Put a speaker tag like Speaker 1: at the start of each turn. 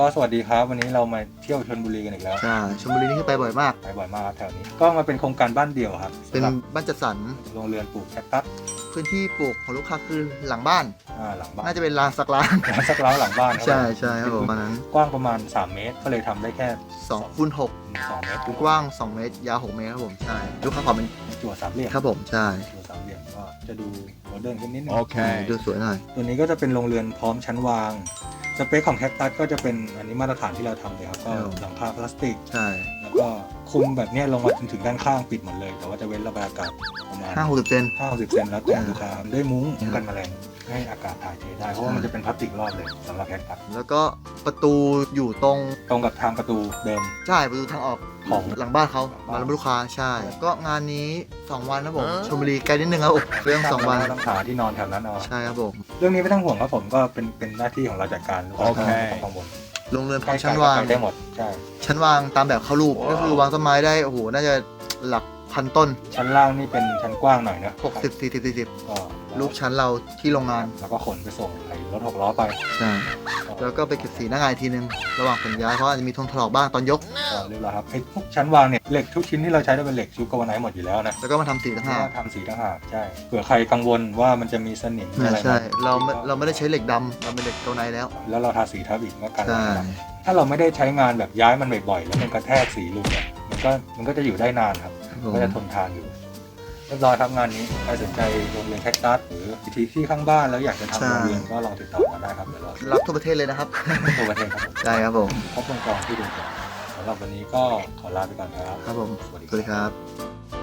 Speaker 1: ก็สวัสดีครับ วันนี้เรามาเที่ยวชลบุรีกันอีกแล้ว
Speaker 2: ใช่ชลบุรีนี่คือไปบ่อยมาก
Speaker 1: ไปบ่อยมากครับแถวนี้ ก็มาเป็นโครงการบ้านเดี่ยวครับ
Speaker 2: เป็น
Speaker 1: สำหรับ
Speaker 2: บ้านจัดสรร
Speaker 1: โรงเรือนปลูกแคคตัส
Speaker 2: พื้นที่ปลูกของลูกค้าคือหลังบ้าน
Speaker 1: อ่าหลังบ้าน
Speaker 2: น่าจะเป็นลานสักล้าน
Speaker 1: ร้านสักร้านหลังบ้านครับ
Speaker 2: ใช่ใช่ครับผมประมาณนั้น
Speaker 1: กว้างประมาณ 3 เมตร ก็เลยทำได้แค่
Speaker 2: 2คูณ
Speaker 1: 2เมตร
Speaker 2: 6กว้าง 2 เมตร ยาว 6 เมตรครับผม ใช่ ลูกค้าขอเป็น
Speaker 1: จั่วสามเหลี่ยม
Speaker 2: ครับผม ใช่
Speaker 1: จั่วสามเหลี่ยมก็จะดูโมเดิร์นขึ้นนิดนึง
Speaker 2: ดูสวยหน่อย
Speaker 1: ตัวนี้ก็จะเป็นโรงเรือนพร้อมชั้นวาง สเปคของแคคตัสก็จะเป็นอันนี้มาตรฐานที่เราทำเลยครับ ก็
Speaker 2: ครับ
Speaker 1: หลังคาพลาสติก
Speaker 2: ใช่
Speaker 1: แล้วก็ คุมแบบเนี้ยลงมาจนถึงด้านข้างปิดหมดเลย แต่ว่าจะเว้นระบายอากาศประมาณ
Speaker 2: 5 60เซน
Speaker 1: ห้าสิบเซนแล้วแต่ลูกค้าด้วยมุ้ง
Speaker 2: อืม
Speaker 1: กันแมลงให้อากาศถ่ายเทได้เพราะว่ามันจะเป็นพลาสติกรอบเลยสำหรับแคคตัส
Speaker 2: แล้วก็ประตูอยู่ตรง
Speaker 1: ตรงกับทางประตูเดิม
Speaker 2: ใช่ประตูทางออก
Speaker 1: ของ
Speaker 2: หลังบ้านเขา
Speaker 1: หลังบ้าน
Speaker 2: มารับลูกค้าใช่ ก็งานนี้ 2 วันนะผมชลบุรีไกลนิดนึงครับผมเรื่อง2วัน
Speaker 1: ต้องหาที่นอนแถวนั้นเอา
Speaker 2: ใช่ครับผม
Speaker 1: เรื่องนี้ไม่ต้องห่วงครับผมก็เป็นเป็นหน้าที่ของเราจัดการลูกค้า
Speaker 2: โอเค
Speaker 1: ไม่ต้องกังว ล
Speaker 2: โรงเรือนพ
Speaker 1: ใก
Speaker 2: ร้อ
Speaker 1: ล้
Speaker 2: มชั้นวาง
Speaker 1: ได้หมด ใช่
Speaker 2: ชั้นวางตามแบบเข้ารูป ก็คือวางต้นไม้ได้ โอ้โห น่าจะหลัก พันต้น
Speaker 1: ชั้นล่างนี่เป็นชั้นกว้างหน่อยนะ
Speaker 2: 60 40 40
Speaker 1: ก็
Speaker 2: รูปชั้นเราที่โรงงาน
Speaker 1: แล้วก็ขนไปส่งไอ้รถหกล้อไป
Speaker 2: ใช่ แล้วก็ไปเก็บสีหน้างานอีกทีนึง ระหว่างขนย้ายเพราะอาจจะมีทงถลอกบ้างตอนยก
Speaker 1: ก็เรียบร้อยครับไอ้พวกชั้นวางเนี่ยเหล็กทุกชิ้นที่เราใช้ได้เป็นเหล็กชุบกาวไนท์หมดอยู่แล้วนะ
Speaker 2: แล้วก็มาทำสีต่างหาก
Speaker 1: ทำสีต่างหากใช่เผื่อใครกังวลว่ามันจะมีสนิมอะไร
Speaker 2: ใช่
Speaker 1: มา
Speaker 2: เราไม่เราไม่ได้ใช้เหล็กดำเราเป็นเหล็กเกาไนแล้ว
Speaker 1: แล้วเราทาสีทับอีกก็กัน
Speaker 2: ใช่
Speaker 1: รอยดำถ้าเราไม่ได้ใช้งานแบบย้ายมันบ่อยๆแล้วมันกระแทกสีหลุดเนี่ยมันก็มันก็จะอยู่ได้นานครับ
Speaker 2: ครับผม
Speaker 1: ก็จะทนทานอยู่เรียบร้อยครับงานนี้ใครสนใจโรงเรียนแคคตัสหรือวิธีที่ข้างบ้านแล้วอยากจะทำโรงเรียนก็ลองติดต่อมาได้ครับเดี๋ยวเรา
Speaker 2: รับทั่วประเทศเลยนะครับ
Speaker 1: ทั่วประเทศครับผม
Speaker 2: ได้ครับผม
Speaker 1: ครบวงจรที่ดูก่อนสำหรับวันนี้ก็ขอลาไปก่อนครับ
Speaker 2: ครับผม
Speaker 1: สวัสดี
Speaker 2: สวัสดีครับ